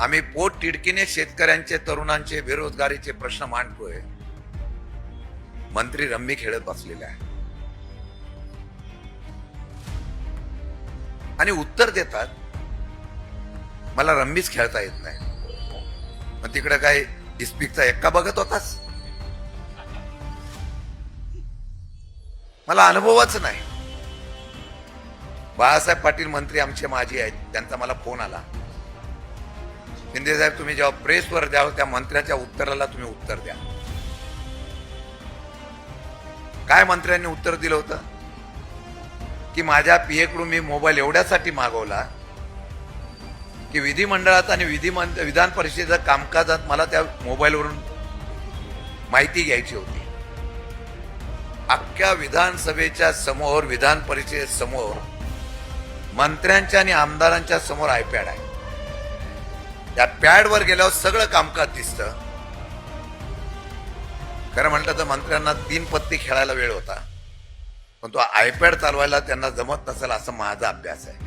आम्ही पोट तिडकीने शेतकऱ्यांचे तरुणांचे बेरोजगारीचे प्रश्न मांडतोय. मंत्री रम्मी खेळत बसलेले आहे आणि उत्तर देतात मला रम्मीच खेळता येत नाही. मग तिकडे काय इस्पिकचा एक्का बघत होतास? मला अनुभवच नाही. बाळासाहेब पाटील मंत्री आमचे माजी आहेत त्यांचा मला फोन आला. शिंदे साहेब तुम्ही जेव्हा प्रेसवर द्याल त्या मंत्र्याच्या उत्तराला तुम्ही उत्तर द्या. काय मंत्र्यांनी उत्तर दिलं होतं? की माझ्या पीएकडून मी मोबाईल एवढ्यासाठी मागवला की विधिमंडळात आणि विधी विधान परिषदेच्या कामकाजात मला त्या मोबाईलवरून माहिती घ्यायची होती. अख्ख्या विधानसभेच्या समोर विधान परिषदेसमोर मंत्र्यांच्या आणि आमदारांच्या समोर आयपॅड आहे. त्या पॅडवर गेल्यावर सगळं कामकाज दिसतं. खरं म्हटलं तर मंत्र्यांना तीन पत्ती खेळायला वेळ होता. पण तो आयपॅड चालवायला त्यांना जमत नसेल असं माझा अभ्यास आहे.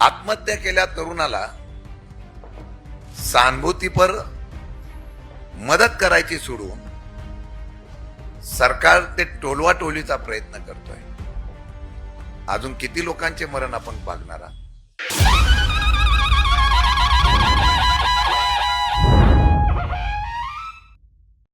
आत्महत्या केल्या तरुणाला सहानुभूतीपर मदत करायची सोडून सरकार ते टोलवाटोलीचा प्रयत्न करतोय. अजून किती लोकांचे मरण आपण पागणार आहात?